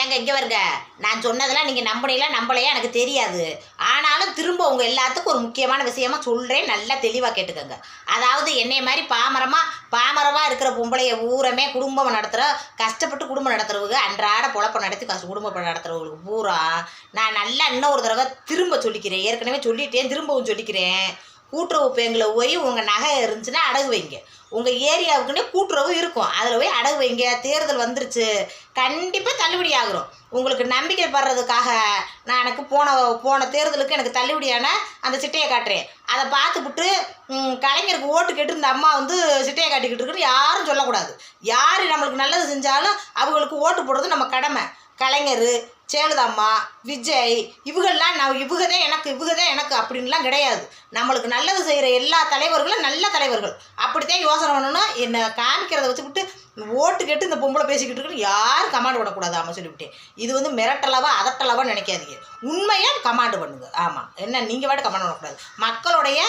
ஏங்க இங்கே வருங்க. நான் சொன்னதெல்லாம் நீங்கள் நம்பினீங்களா நம்பலையா எனக்கு தெரியாது. ஆனாலும் திரும்ப உங்கள் எல்லாத்துக்கும் ஒரு முக்கியமான விஷயமா சொல்கிறேன் நல்லா தெளிவாக கேட்டுக்கோங்க. அதாவது என்னைய மாதிரி பாமரமாக பாமரமாக இருக்கிற பொம்பளைய ஊரமே குடும்பம் நடத்துகிற கஷ்டப்பட்டு குடும்பம் நடத்துறவங்க அன்றாட பொழப்பம் நடத்தி கஷ்ட குடும்பம் நடத்துகிறவங்களுக்கு பூரா. நான் நல்லா இன்னொரு தடவை திரும்ப சொல்லிக்கிறேன். ஏற்கனவே சொல்லிட்டேன் திரும்பவும் சொல்லிக்கிறேன். கூட்டுறவு பேங்கில் போய் உங்கள் நகை இருந்துச்சுன்னா அடகு வைங்க. உங்கள் ஏரியாவுக்குன்னே கூட்டுறவு இருக்கும். அதில் போய் அடகு வைங்க. தேர்தல் வந்துருச்சு. கண்டிப்பாக தள்ளுபடி ஆகுறோம். உங்களுக்கு நம்பிக்கை படுறதுக்காக நான் எனக்கு போன போன தேர்தலுக்கு எனக்கு தள்ளுபடியான அந்த சிட்டையை காட்டுறேன். அதை பார்த்துப்புட்டு கலைஞருக்கு ஓட்டு கேட்டு இந்த அம்மா வந்து சிட்டையை காட்டிக்கிட்டு இருக்குன்னு யாரும் சொல்லக்கூடாது. யார் நம்மளுக்கு நல்லது செஞ்சாலும் அவங்களுக்கு ஓட்டு போடுறது நம்ம கடமை. கலைஞர் ஜெயலலிதாம்மா விஜய் இவங்கெல்லாம் நான் இவகதே எனக்கு இவகதே எனக்கு அப்படின்லாம் கிடையாது. நம்மளுக்கு நல்லது செய்கிற எல்லா தலைவர்களும் நல்ல தலைவர்கள். அப்படித்தான் யோசனை பண்ணணும் என்னை காமிக்கிறத வச்சுக்கிட்டு ஓட்டு கேட்டு இந்த பொம்பளை பேசிக்கிட்டு இருக்குன்னு யாரும் கமாண்ட் பண்ணக்கூடாது ஆமாம் சொல்லிவிட்டேன். இது வந்து மிரட்டலவா அதட்டலவா நினைக்காதீங்க. உண்மையாக கமாண்டு பண்ணுங்க. ஆமாம் என்ன நீங்கள் வாட்டு கமாண்ட் பண்ணக்கூடாது மக்களுடைய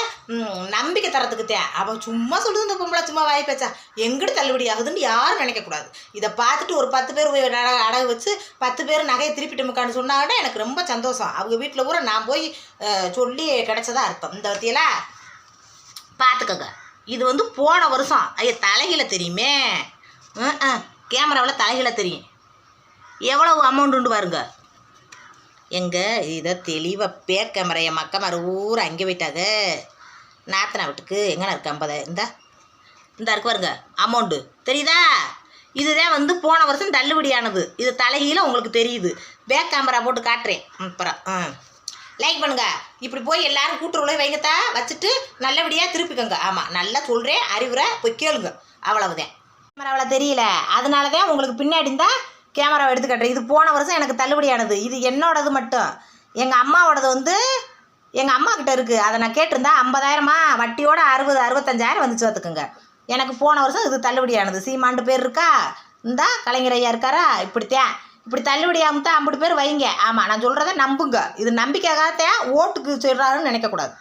நம்பிக்கை தரத்துக்கு தேன். அவன் சும்மா சொல்லுது இந்த பொம்பளை சும்மா வாய் பேச்சா. எங்கிட்டு தள்ளுபடி ஆகுதுன்னு யாரும் நினைக்கக்கூடாது. இதை பார்த்துட்டு ஒரு பத்து பேர் அடகு வச்சு பத்து பேர் நகையை திருப்பி திருப்பிட்டோமுக்கான்னு சொன்னாங்கன்னா எனக்கு ரொம்ப சந்தோஷம். அவங்க வீட்டில் பூரா நான் போய் சொல்லி கிடச்சதா அர்த்தம். இந்த வத்தியில பார்த்துக்கோங்க இது வந்து போன வருஷம். ஐயா தலைகீழ தெரியுமே. கேமராவில் தலைகீழ தெரியும். எவ்வளவு அமௌண்ட் உண்டு பாருங்க. எங்க இதை தெளிவாக பேர் கேமரா என் மக்கமார் ஊர் அங்கே போயிட்டாங்க நாத்தனா வீட்டுக்கு எங்கண்ணா இருக்கு ஐம்பதாயிரம் இந்த. இந்த இருக்கு பாருங்க. அமௌண்ட்டு தெரியுதா? இதுதான் வந்து போன வருஷம் தள்ளுபடியானது. இது தலைகீழ உங்களுக்கு தெரியுது. பேக் கேமரா போட்டு காட்டுறேன். அப்புறம் ஆ. லைக் பண்ணுங்க. இப்படி போய் எல்லாரும் கூட்டுறவுல வைங்கத்தா வச்சுட்டு நல்லபடியாக திருப்பிக்கோங்க. ஆமாம் நல்லா சொல்கிறேன் அறிவுரை போய் கேளுங்க. அவ்வளவுதான். கேமராவில் தெரியல. அதனால தான் உங்களுக்கு பின்னாடி இருந்தால் கேமராவை எடுத்து காட்டுறேன். இது போன வருஷம் எனக்கு தள்ளுபடியானது. இது என்னோடது மட்டும். எங்கள் அம்மாவோடது வந்து எங்கள் அம்மா கிட்ட இருக்குது அதை நான் கேட்டிருந்தா ஐம்பதாயிரமா? வட்டியோட அறுபது அறுபத்தஞ்சாயிரம் வந்துச்சு பார்த்துக்குங்க. எனக்கு போன வருஷம் இது தள்ளுபடியானது. சீமாண்டு பேர் இருக்கா? இந்தா கலைஞர் ஐயா இருக்காரா? இப்படித்தான். இப்படி தள்ளுபடி ஆகும்தான் ஐம்பது பேர் வைங்க. ஆமாம் நான் சொல்கிறத நம்புங்க. இது நம்பிக்கைக்காகத்தான் ஓட்டுக்கு சொல்கிறாருன்னு நினைக்கக்கூடாது.